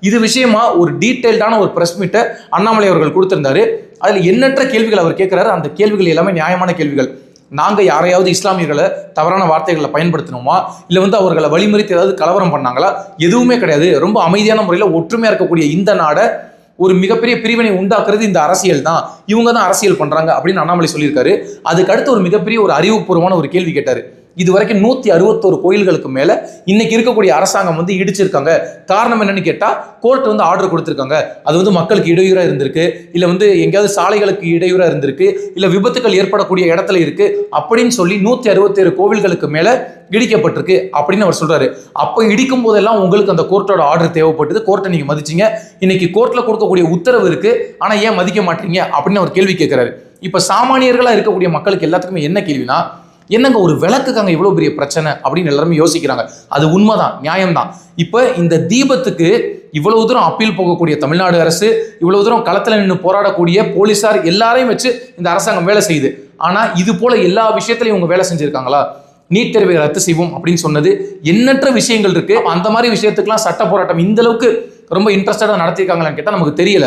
இது விஷயமா ஒரு டீட்டெயில்டான ஒரு ப்ரெஸ் மீட்டை அண்ணாமலை அவர்கள் கொடுத்திருந்தாரு. அதில் எண்ணற்ற கேள்விகள் அவர் கேட்குறாரு. அந்த கேள்விகள் எல்லாமே நியாயமான கேள்விகள். நாங்கள் யாரையாவது இஸ்லாமியர்களை தவறான வார்த்தைகளை பயன்படுத்தணுமா? இல்லை வந்து அவர்களை வழிமறித்து ஏதாவது கலவரம் பண்ணாங்களா? எதுவுமே கிடையாது. ரொம்ப அமைதியான முறையில் ஒற்றுமையாக இருக்கக்கூடிய இந்த நாடை ஒரு மிகப்பெரிய பிரிவினை உண்டாக்குறது இந்த அரசியல் தான். இவங்க தான் அரசியல் பண்ணுறாங்க அப்படின்னு அண்ணாமலை சொல்லியிருக்காரு. அதுக்கு அடுத்து ஒரு மிகப்பெரிய ஒரு அறிவுபூர்வமான ஒரு கேள்வி கேட்டார். இது வரைக்கும் நூத்தி அறுபத்தோரு கோயில்களுக்கு மேல இன்னைக்கு இருக்கக்கூடிய அரசாங்கம் வந்து இடிச்சிருக்காங்க. காரணம் என்னன்னு கேட்டா கோர்ட் வந்து ஆர்டர் கொடுத்திருக்காங்க. அது வந்து மக்களுக்கு இடையூறா இருந்திருக்கு. இல்ல வந்து எங்கேயாவது சாலைகளுக்கு இடையூறா இருந்திருக்கு. இல்ல விபத்துகள் ஏற்படக்கூடிய இடத்துல இருக்கு. அப்படின்னு சொல்லி நூத்தி அறுபத்தேழு கோவில்களுக்கு மேல இடிக்கப்பட்டிருக்கு அப்படின்னு அவர் சொல்றாரு. அப்போ இடிக்கும் போதெல்லாம் உங்களுக்கு அந்த கோர்ட்டோட ஆர்டர் தேவைப்பட்டது. கோர்ட்டை நீங்க மதிச்சீங்க. இன்னைக்கு கோர்ட்ல கொடுக்கக்கூடிய உத்தரவு இருக்கு. ஆனா ஏன் மதிக்க மாட்டீங்க? அப்படின்னு அவர் கேள்வி கேட்கிறாரு இப்ப சாமானியர்களா இருக்கக்கூடிய மக்களுக்கு எல்லாத்துக்குமே என்ன கேள்வினா என்னங்க ஒரு விளக்குக்காங்க இவ்வளோ பெரிய பிரச்சனை அப்படின்னு எல்லாருமே யோசிக்கிறாங்க. அது உண்மைதான் நியாயம்தான். இப்போ இந்த தீபத்துக்கு இவ்வளவு தூரம் அப்பீல் போகக்கூடிய தமிழ்நாடு அரசு இவ்வளவு தூரம் களத்தில் நின்று போராடக்கூடிய போலீசார் எல்லாரையும் வச்சு இந்த அரசாங்கம் வேலை செய்யுது. ஆனால் இது போல எல்லா விஷயத்திலையும் இவங்க வேலை செஞ்சிருக்காங்களா? நீட் தேர்வை ரத்து செய்வோம் அப்படின்னு சொன்னது எண்ணற்ற விஷயங்கள் இருக்கு. அந்த மாதிரி விஷயத்துக்குலாம் சட்ட போராட்டம் இந்த அளவுக்கு ரொம்ப இன்ட்ரெஸ்டடாக நடத்தியிருக்காங்களான்னு கேட்டால் நமக்கு தெரியல.